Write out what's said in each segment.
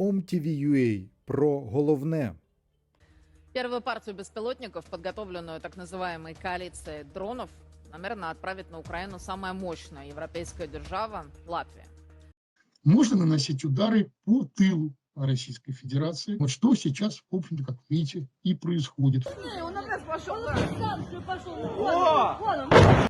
OMTV.ua про головне. Первую партию беспилотников, подготовленную так называемой коалицией дронов, намерена отправить на Украину самая мощная европейская держава – Латвия. можно наносить удары по тылу Российской Федерации. Вот что сейчас, в общем-то, как видите, и происходит. Он опять пошел. Он сам же пошел. Вон он, вон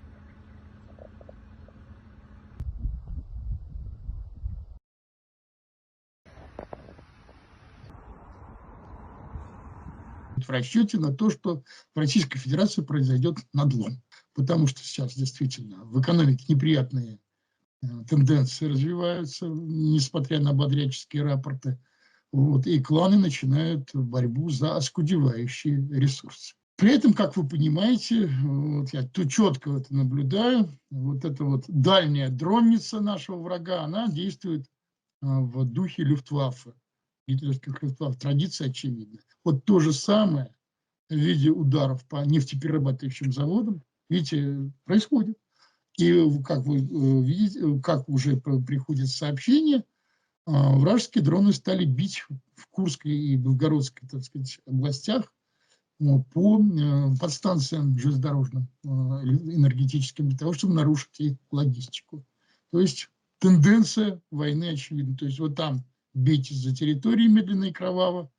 Он. в расчете на то, что в Российской Федерации произойдет надлом. Потому что сейчас действительно в экономике неприятные э, тенденции развиваются, несмотря на бодряческие рапорты. Вот, и кланы начинают борьбу за оскудевающие ресурсы. При этом, как вы понимаете, вот я тут четко это наблюдаю, вот эта вот дальняя дронница нашего врага, она действует а, в духе Люфтваффе, гитлерских Люфтваффе. Традиция очевидна. Вот то же самое в виде ударов по нефтеперерабатывающим заводам, видите, происходит. И как вы э, видите, как уже приходит сообщение, а, вражеские дроны стали бить в Курской и Белгородской, так сказать, областях по э, подстанциям железнодорожным, э, энергетическим, для того, чтобы нарушить их логистику. То есть тенденция войны очевидна. То есть вот там бейте за территорией медленно и кроваво,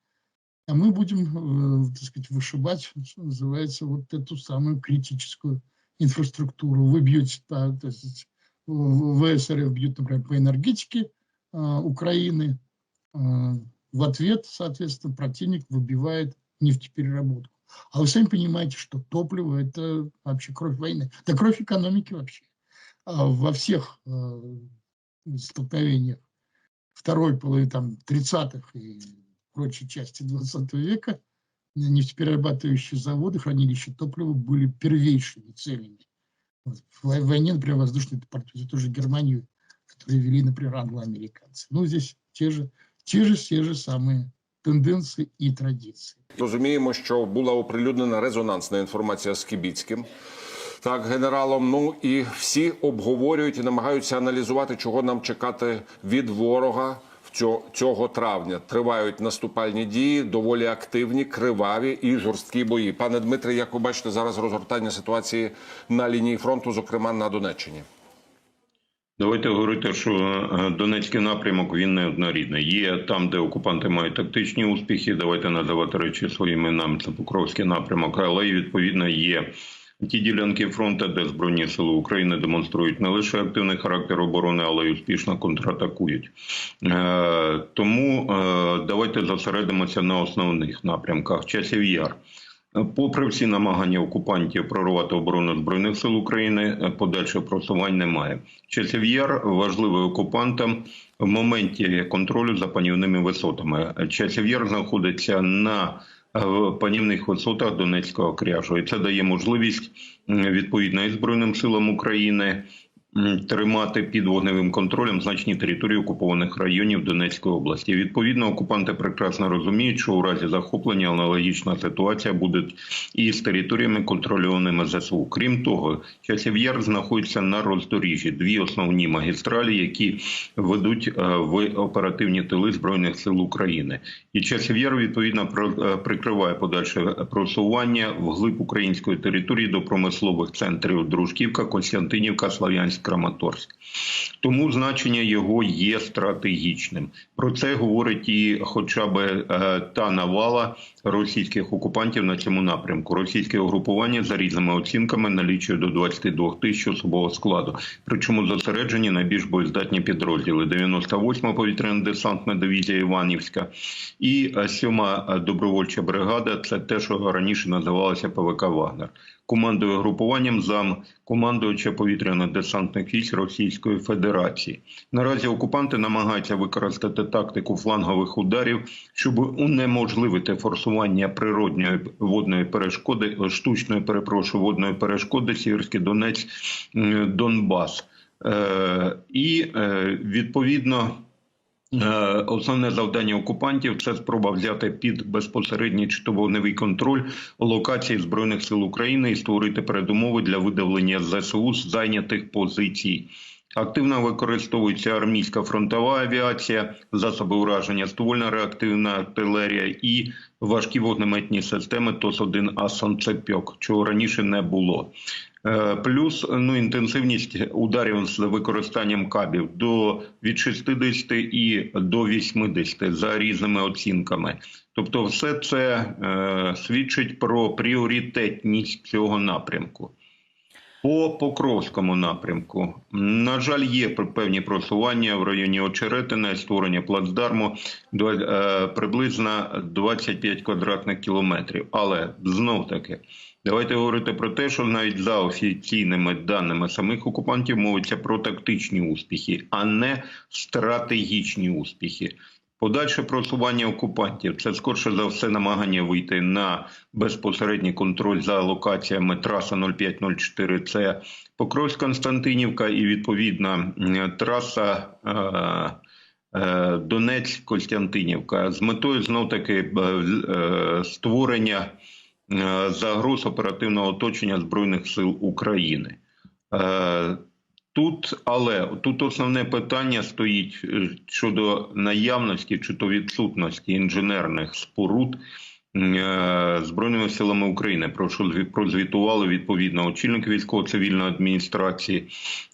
а мы будем, э, так сказать, вышибать, что называется, вот эту самую критическую инфраструктуру. Вы бьете, есть, в- ВСРФ бьют, например, по энергетике э, Украины. Э, в ответ, соответственно, противник выбивает нефтепереработку. А вы сами понимаете, что топливо – это вообще кровь войны. Это кровь экономики вообще. А во всех столкновениях второй половины там, 30-х и прочей части 20 века нефтеперерабатывающие заводы, хранилища топлива были первейшими целями. Вот В вой- войне, например, воздушные порты, тоже Германию, которые вели, например, англоамериканцы. Ну, здесь те же, те же, те же самые тенденции и традиции. Розуміємо, що була оприлюднена резонансна інформація з Кібіцьким, Так, генералом. Ну і всі обговорюють і намагаються аналізувати, чого нам чекати від ворога цього травня. Тривають наступальні дії, доволі активні, криваві і жорсткі бої. Пане Дмитре, як ви бачите зараз розгортання ситуації на лінії фронту, зокрема на Донеччині? Давайте говорити, що е, Донецький напрямок він не однорідний. Є там, де окупанти мають тактичні успіхи. Давайте називати речі своїми іменами. Це Покровський напрямок, але й відповідно є. Ті ділянки фронту, де Збройні сили України демонструють не лише активний характер оборони, але й успішно контратакують. Е, тому е, давайте зосередимося на основних напрямках. Часів яр. Попри всі намагання окупантів прорвати оборону збройних сил України, е, подальших просувань немає. Часів яр важливий окупантам в моменті контролю за панівними висотами. Часів яр знаходиться на е, панівних висотах Донецького кряжу, і це дає можливість відповідно і збройним силам України. Тримати під вогневим контролем значні території окупованих районів Донецької області. Відповідно, окупанти прекрасно розуміють, що у разі захоплення аналогічна ситуація буде і з територіями контрольованими ЗСУ. Крім того, часів яр знаходиться на роздоріжжі дві основні магістралі, які ведуть е, в оперативні тили збройних сил України. І часів яр відповідно е, прикриває подальше просування вглиб української території до промислових центрів Дружківка, Костянтинівка, Слав'янськ, Краматорськ. Тому значення його є стратегічним. Про це говорить і хоча б е, та навала російських окупантів на цьому напрямку. Російське угрупування за різними оцінками налічує до 22 тисяч особового складу. Причому зосереджені найбільш боєздатні підрозділи: 98-ма повітряно-десантна дивізія Іванівська і 7-ма добровольча бригада. Це те, що раніше називалося ПВК Вагнер. Командує групуванням зам командувача повітряно-десантних військ Російської Федерації. Наразі окупанти намагаються використати тактику флангових ударів, щоб унеможливити форсування природньої водної перешкоди, штучної перепрошую водної перешкоди Сіверський Донець Донбас. Е, і е, відповідно. Е, Основне завдання окупантів це спроба взяти під безпосередній чи то вогневий контроль локації збройних сил України і створити передумови для видавлення ЗСУ з зайнятих позицій Активно використовується армійська фронтова авіація, засоби ураження ствольна реактивна артилерія і важкі вогнеметні системи ТОС-1 А «Сонцепьок», чого раніше не було. Е, Плюс ну, інтенсивність ударів з використанням кабів до від 60 і до 80 за різними оцінками. Тобто, все це е, свідчить про пріоритетність цього напрямку. По Покровському напрямку, на жаль, є певні просування в районі Очеретина, створення плацдарму е, приблизно 25 квадратних кілометрів. Але знов таки, давайте говорити про те, що навіть за офіційними даними самих окупантів мовиться про тактичні успіхи, а не стратегічні успіхи. Подальше просування окупантів це скорше за все намагання вийти на безпосередній контроль за локаціями траса 0504 це Покровськ Константинівка і відповідна траса е, е, Донець Костянтинівка з метою знов таки е, створення е, загроз оперативного оточення збройних сил України. Тут, але тут основне питання стоїть е, щодо наявності чи то відсутності інженерних споруд е, Збройними силами України, про що зві- прозвітували відповідно очільник військово-цивільної адміністрації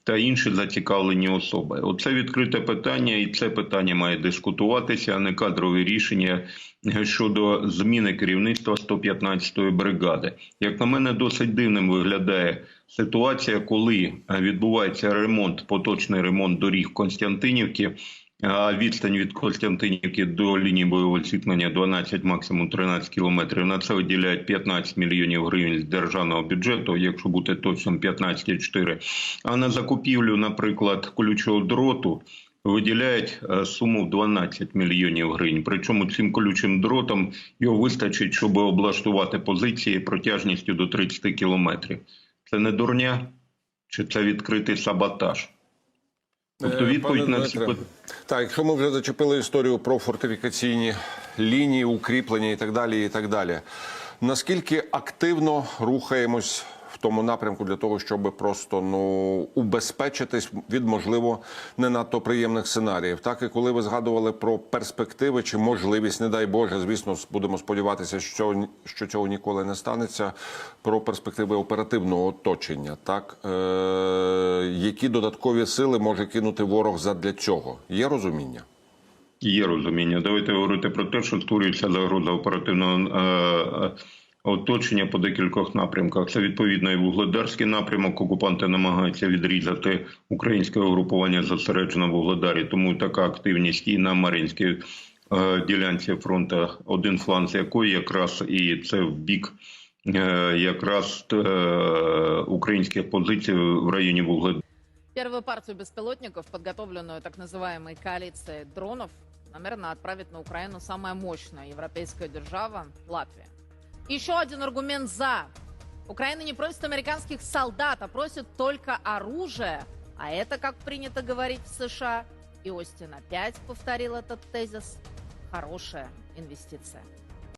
та інші зацікавлені особи. Оце відкрите питання, і це питання має дискутуватися, а не кадрові рішення е, щодо зміни керівництва 115-ї бригади. Як на мене, досить дивним виглядає ситуація, коли е, відбувається ремонт, поточний ремонт доріг Константинівки. А відстань від Костянтинівки до лінії бойового зіткнення 12, максимум 13 кілометрів. На це виділяють 15 мільйонів гривень з державного бюджету, якщо бути точним 15,4. А на закупівлю, наприклад, колючого дроту виділяють е, суму в 12 мільйонів гривень. Причому цим колючим дротом його вистачить, щоб облаштувати позиції протяжністю до 30 кілометрів. Це не дурня чи це відкритий саботаж? Тобто Е, відповідь пане на ці питання. Так, якщо ми вже зачепили історію про фортифікаційні лінії, укріплення і так далі, і так далі. Наскільки активно рухаємось тому напрямку для того, щоб просто ну убезпечитись від можливо не надто приємних сценаріїв? Так і коли ви згадували про перспективи чи можливість, не дай Боже, звісно, будемо сподіватися, що що цього ніколи не станеться. Про перспективи оперативного оточення, так е, які додаткові сили може кинути ворог задля цього? Є розуміння? Є розуміння. Давайте говорити про те, що створюється загроза оперативного е, е, оточення по декількох напрямках. Це відповідно і вугледарський напрямок. Окупанти намагаються відрізати українське угрупування зосереджено в Вугледарі. Тому така активність і на Мар'їнській е, ділянці фронту, один фланг якої якраз і це в бік. е, Якраз е, українських позицій в районі Вугледара. Первую партию беспилотников, подготовленную так называемой коалицией дронов, намерена отправить на Украину самая мощная европейская держава – Латвия. Еще один аргумент «за». Украина не просит американских солдат, а просит только оружие. А это, как принято говорить в США, и Остин опять повторил этот тезис, хорошая инвестиция.